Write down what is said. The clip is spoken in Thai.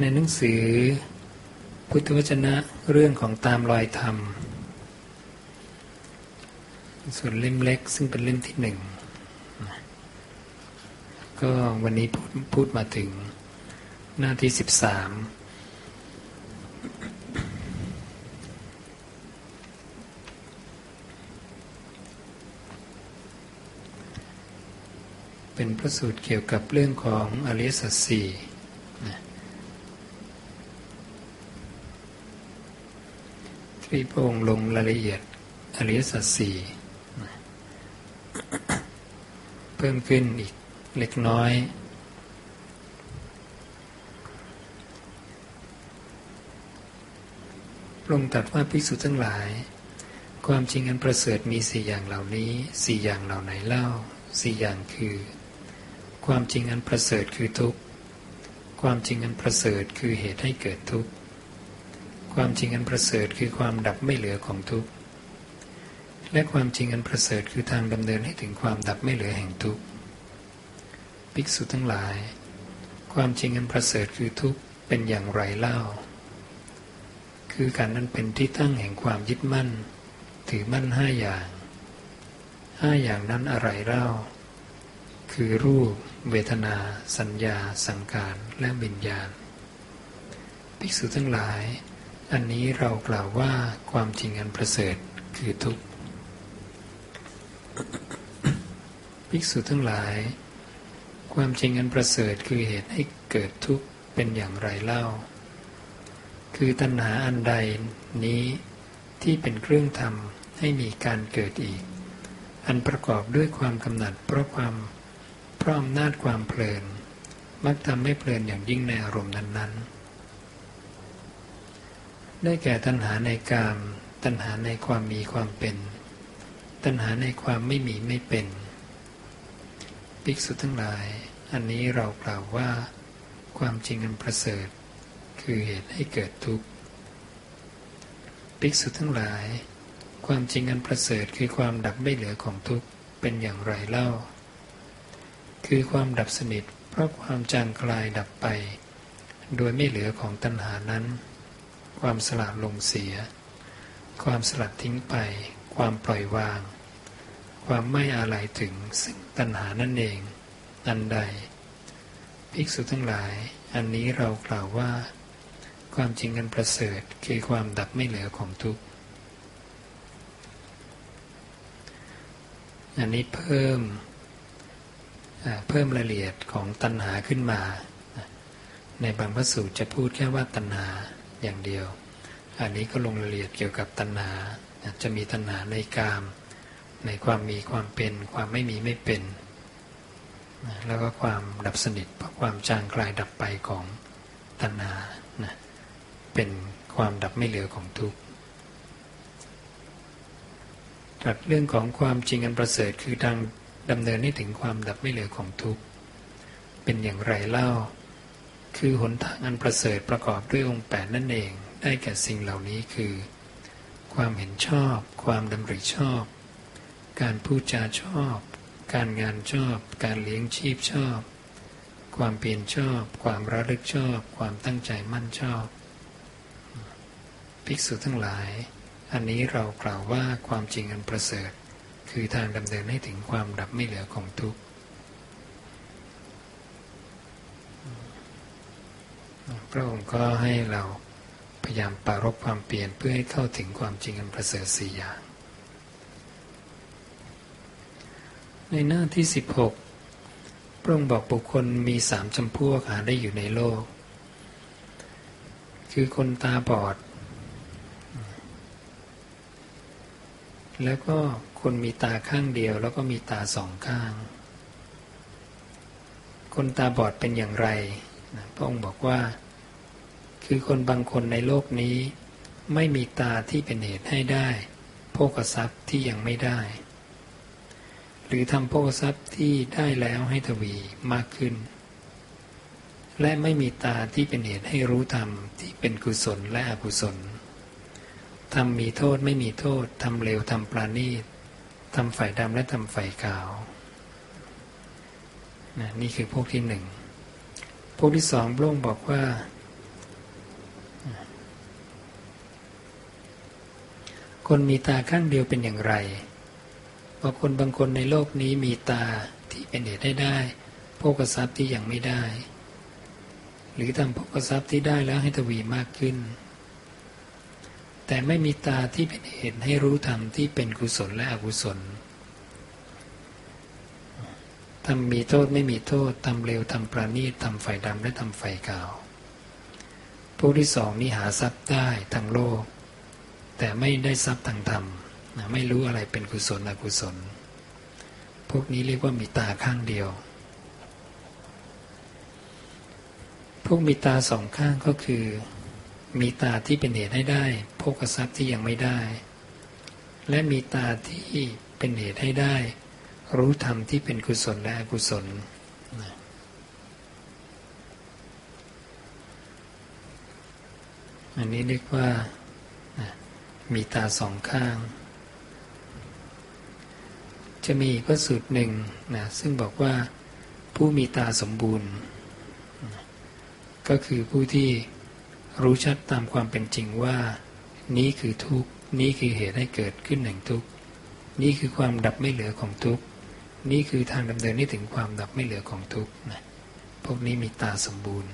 ในหนังสือ พุทธวจนะเรื่องของตามรอยธรรม ส่วนเล่มเล็กซึ่งเป็นเล่มที่หนึ่ง ก็วันนี้พูดพูดมาถึงหน้าที่สิบสามเป็นพระสูตรเกี่ยวกับเรื่องของอริยสัจสี่ ที่พระองค์ลงรายละเอียดอริยสัจสี่เพิ่มขึ้นอีกเล็กน้อยพระองค์ตรัสว่าภิกษุทั้งหลาย ความจริงอันประเสริฐมีสี่อย่างเหล่านี้สี่อย่างเหล่าไหนเล่าสี่อย่างคือ ความจริงอันประเสริฐคือทุกข์ ความจริงอันประเสริฐคือเหตุให้เกิดทุกข์ ความจริงอันประเสริฐคือความดับไม่เหลือของทุกข์ และความจริงอันประเสริฐคือทางดำเนินให้ถึงความดับไม่เหลือแห่งทุกข์ ภิกษุทั้งหลาย ความจริงอันประเสริฐคือทุกข์เป็นอย่างไรเล่า คือการนั้นเป็นที่ตั้งแห่งความยึดมั่น ถือมั่นห้าอย่างห้าอย่างนั้นอะไรเล่า คือรูป เวทนา สัญญา สังขาร และวิญญาณ ภิกษุทั้งหลาย อันนี้เรากล่าวว่าความจริงอันประเสริฐคือทุกข์ภิกษุทั้งหลาย ความจริงอันประเสริฐคือเหตุให้เกิดทุกข์เป็นอย่างไรเล่า คือตัณหาอันใดนี้ที่เป็นเครื่องทำให้มีการเกิดอีก อันประกอบด้วยความกำหนัดเพราะความเพราะอำนาจความเพลิน มักทำให้เพลินอย่างยิ่งในอารมณ์นั้นๆ ได้แก่ตัณหาในกาม ตัณหาในความมีความเป็น ตัณหาในความไม่มีไม่เป็น ภิกษุทั้งหลาย อันนี้เรากล่าวว่า ความจริงอันประเสริฐ คือเหตุให้เกิดทุกข์ ภิกษุทั้งหลาย ความจริงอันประเสริฐคือความดับไม่เหลือของทุกข์เป็นอย่างไรเล่า คือความดับสนิทเพราะความจางคลายดับไป โดยไม่เหลือของตัณหานั้น ความสลัดลงเสีย ความสลัดทิ้งไป ความปล่อยวาง ความไม่อาลัยถึงซึ่งตัณหานั่นเอง อันใด ภิกษุทั้งหลาย อันนี้เรากล่าวว่า ความจริงอันประเสริฐคือความดับไม่เหลือของทุกข์อันนี้เพิ่มเพิ่มรายละเอียดของตัณหาขึ้นมา ในบางพระสูตรจะพูดแค่ว่าตัณหา อย่างเดียว อันนี้ก็ลงรายละเอียดเกี่ยวกับตัณหา จะมีตัณหาในกาม ในความมีความเป็น ความไม่มีไม่เป็น แล้วก็ความดับสนิทเพราะความจางคลายดับไปของตัณหา เป็นความดับไม่เหลือของทุกข์ตรัสเรื่องของความจริงอันประเสริฐคือทางดำเนินให้ถึงความดับไม่เหลือของทุกข์เป็นอย่างไรเล่า คือหนทางอันประเสริฐประกอบด้วยองค์แปดนั่นเอง ได้แก่สิ่งเหล่านี้คือ ความเห็นชอบ ความดำริชอบ การพูดจาชอบ การงานชอบ การเลี้ยงชีพชอบ ความเปลี่ยนชอบ ความระลึกชอบ ความตั้งใจมั่นชอบ ภิกษุทั้งหลาย อันนี้เรากล่าวว่าความจริงอันประเสริฐ คือทางดำเนินให้ถึงความดับไม่เหลือของทุกข์ พระองค์ก็ให้เราพยายามปรารบความเปลี่ยนเพื่อให้เข้าถึงความจริงอันประเสริฐสี่อย่าง ในหน้าที่ 16 พระองค์บอกบุคคลมีสามจำพวกหาได้อยู่ในโลก คือคนตาบอด แล้วก็คนมีตาข้างเดียวแล้วก็มีตาสองข้าง คนตาบอดเป็นอย่างไร พระองค์บอกว่า คือคนบางคนในโลกนี้ ไม่มีตาที่เป็นเหตุให้ได้โภกทรัพย์ที่ยังไม่ได้ หรือทำโภกทรัพย์ที่ได้แล้วให้ทวีมากขึ้น และไม่มีตาที่เป็นเหตุให้รู้ธรรมที่เป็นกุศลและอกุศลทำมีโทษไม่มีโทษทำเร็วทำปราณีตทำฝ่ายดำและทำฝ่ายขาวนะนี่คือพวกที่หนึ่งพวกที่สองพระองค์บอกว่า คนมีตาข้างเดียวเป็นอย่างไรว่าคนบางคนในโลกนี้มีตาที่เป็นเหตุให้ได้โภกทรัพย์ที่ยังไม่ได้ หรือทำโภกทรัพย์ที่ได้แล้วให้ทวีมากขึ้น แต่ไม่มีตาที่เป็นเหตุให้รู้ธรรมที่เป็นกุศลและอกุศลทำมีโทษไม่มีโทษทำเร็วทำประณีตทำไฟดำและทำไฟขาว ผู้ที่สองนี่หาทรัพย์ได้ทางโลก แต่ไม่ได้ทรัพย์ทางธรรมไม่รู้อะไรเป็นกุศลอกุศล พวกนี้เรียกว่ามีตาข้างเดียว พวกมีตาสองข้างก็คือ มีตาที่เป็นเหตุให้ได้พวกทรัพย์ที่ยังไม่ได้ และมีตาที่เป็นเหตุให้ได้ รู้ธรรมที่เป็นกุศลและอกุศลอันนี้เรียกว่า มีตาสองข้าง จะมีพระสูตรหนึ่งนะซึ่งบอกว่าผู้มีตาสมบูรณ์ ก็คือผู้ที่รู้ชัดตามความเป็นจริงว่า นี้คือทุกนี้คือเหตุให้เกิดขึ้นแห่งทุกนี้คือความดับไม่เหลือของทุกนี้คือทางดำเนินให้ถึงความดับไม่เหลือของทุกนะพวกนี้มีตาสมบูรณ์